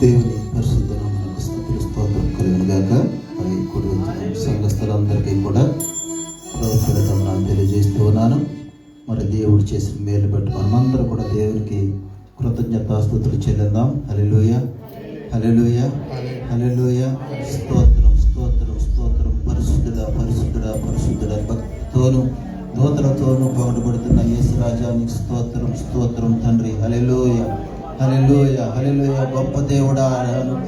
దేవుని పరిశుద్ధ నామమునకు స్తుతులు స్తోత్రం కలుగును అది మరి సంఘస్థలందరికీ కూడా ప్రభుత్వం నాకు తెలియజేస్తూ ఉన్నాను. మరి దేవుడు చేసిన మేలు బట్టి మనమందరం కూడా దేవునికి కృతజ్ఞతాస్తుతులు చెల్లిందాం హల్లెలూయ. హల్లెలూయ. హల్లెలూయ. స్తోత్రం స్తోత్రం స్తోత్రం. పరిశుద్ధుడ పరిశుద్ధుడ పరిశుద్ధుడ భక్తితోను దూతలతోనూ పగడబడుతున్న యేసు రాజానికి స్తోత్రం స్తోత్రం తండ్రి. హల్లెలూయ. హల్లెలూయ హలెలోయ గొప్ప దేవుడా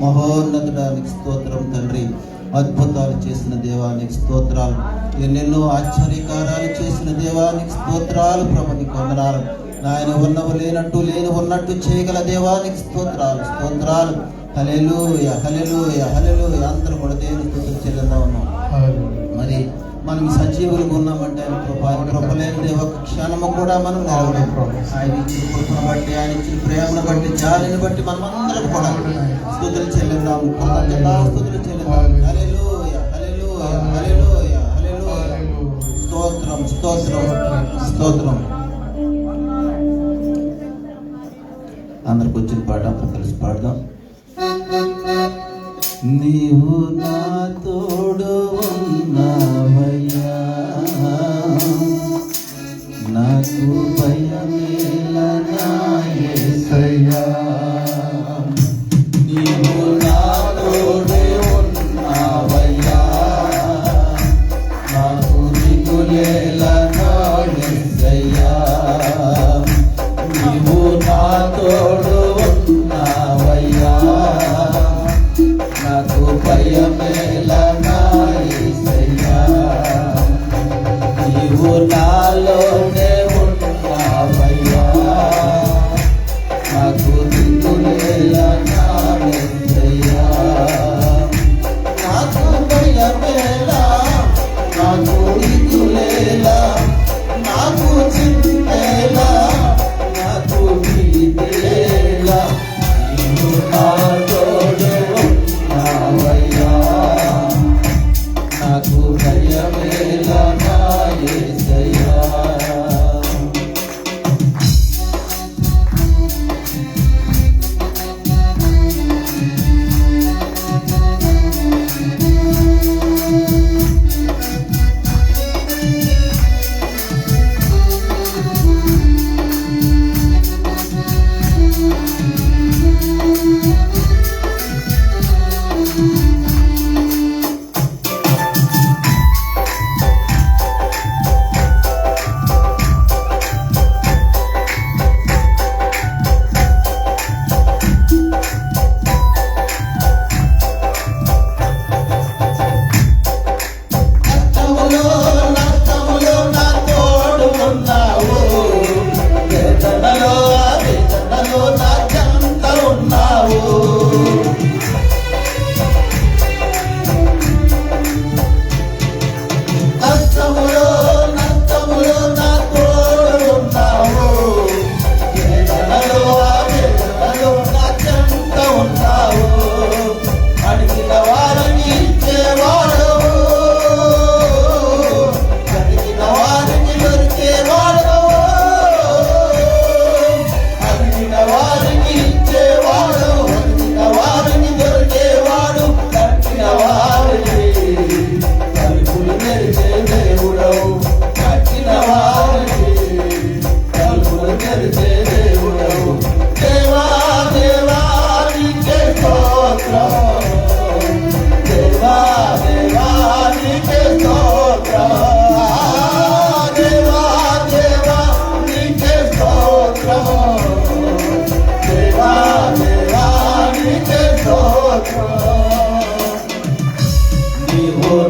మహోన్నతుడానికి స్తోత్రం తండ్రి. అద్భుతాలు చేసిన దేవానికి స్తోత్రాలు. ఎన్నెన్నో ఆశ్చర్యకారాలు చేసిన దేవానికి స్తోత్రాలు ప్రభునికి వందనాలు. నాయన ఉన్నవు లేనట్టు లేని ఉన్నట్టు చేయగల దేవానికి స్తోత్రాలు స్తోత్రాలు. హలెలూయ హలెలూయ హలెలూయ అందరూ కూడా దేవుని స్థుతులు చెల్లిందా ఉన్నాం మనం సజీవులుగా ఉన్నామంటే ఆయన కృప ఆయన కృప లేనిదే ఒక క్షణము కూడా మనం నిలవలేం ఆయన ఇచ్చిన కృపను బట్టి ఆయన ఇచ్చిన ప్రేమను బట్టి జాలిని బట్టి మనం అందరం కూడా స్థుతులు చెల్లిద్దాము. కృతజ్ఞతా స్థుతులు చెల్లిందాము హల్లెలూయ హల్లెలూయ హల్లెలూయ హల్లెలూయ. స్తోత్రం స్తోత్రం స్తోత్రం. అందరికి వచ్చిన పాట అందరూ కలిసి పాడదాం. నీవు నా తోడు ఉన్నావయ్యా. నాకు భయమే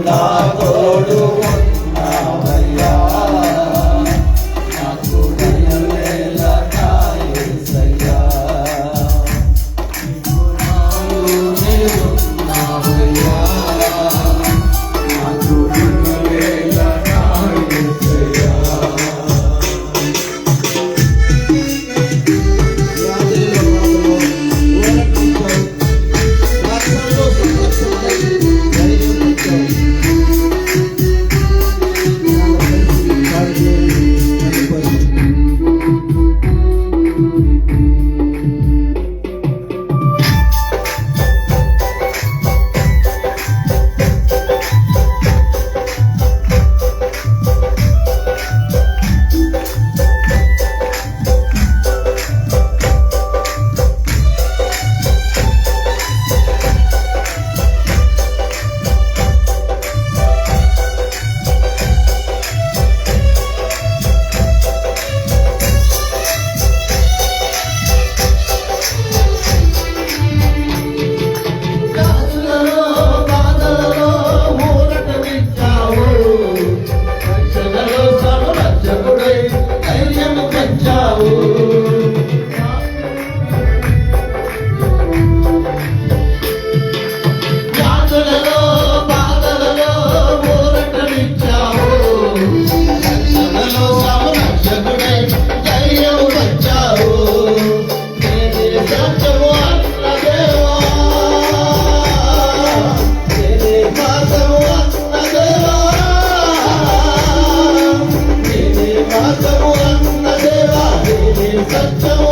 నా తోడు సత్యము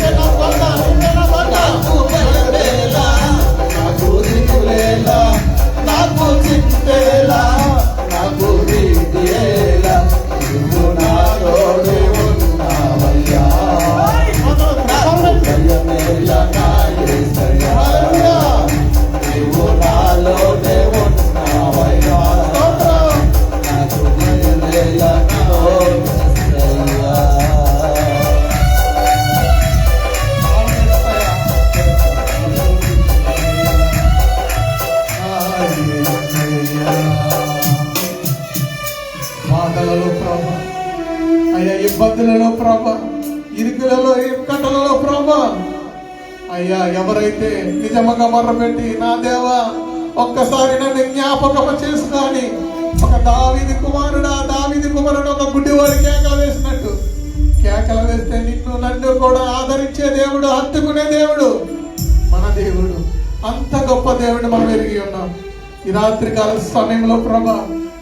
అయ్యా ఎవరైతే నిజముగా మొర్రపెట్టి నా దేవా ఒక్కసారి నన్ను జ్ఞాపకం చేసుకొని ఒక దావిది కుమారుడా దావిది కుమారుడు ఒక గుడ్డివాడి కేకలు వేసినట్టు. కేకలు వేస్తే నిన్ను నన్ను కూడా ఆదరించే దేవుడు హత్తుకునే దేవుడు మన దేవుడు. అంత గొప్ప దేవుడు మనం ఎరిగి ఉన్నాం. ఈ రాత్రి కాల సమయంలో ప్రభా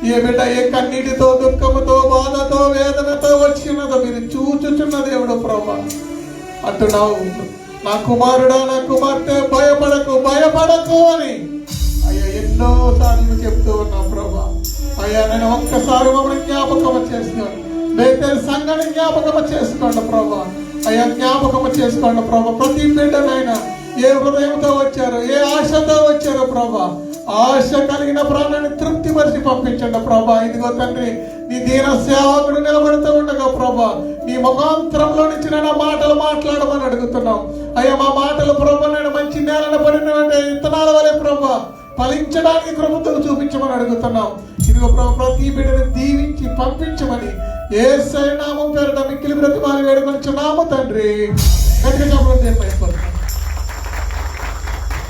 ఏ బిడ్డ ఏ కన్నీటితో దుఃఖముతో బాధతో వేదనతో వచ్చినదో మీరు చూచుచున్న దేవుడు ప్రభా. అంటున్నావు నా కుమారుడా నా కుమార్తె భయపడకు భయపడకు అని. అయ్యా ఎన్నో సార్లు చెప్తూ ఉన్నా ప్రభా. అయ్యా నేను ఒక్కసారి మమ్మల్ని జ్ఞాపకం చేస్తున్నాను. బేతేల్ సంఘాన్ని జ్ఞాపకం చేసుకోండి ప్రభా. అయ్యా జ్ఞాపకం చేసుకోండి ప్రభా. ప్రతి బిడ్డనైనా ఏ హృదయంతో వచ్చారు ఏ ఆశతో వచ్చారు ప్రభా ఆశ కలిగిన ప్రాణాన్ని తృప్తిపరిచి పంపించండి ప్రభా. ఇదిగో తండ్రి నీ దీన సేవకుడు నిలబడుతూ ఉండగా ప్రభా నీ ముఖాంతరంలో నుంచి నేను మాటలు మాట్లాడమని అడుగుతున్నావు. అయ్యా మా మాటలు ప్రభు నేను మంచి నేలన పడినంటే ఇత్తనాల వలె ప్రభు ఫలించడానికి కృపతో చూపించమని అడుగుతున్నాం. ఇదిగో ప్రభు ప్రతి బిడ్డను దీవించి పంపించమని ఏ నామం పేరిట మిక్కిలి బ్రతిమాలి వేడుకొని చున్నాము తండ్రి. గట్టిగా చెప్పడం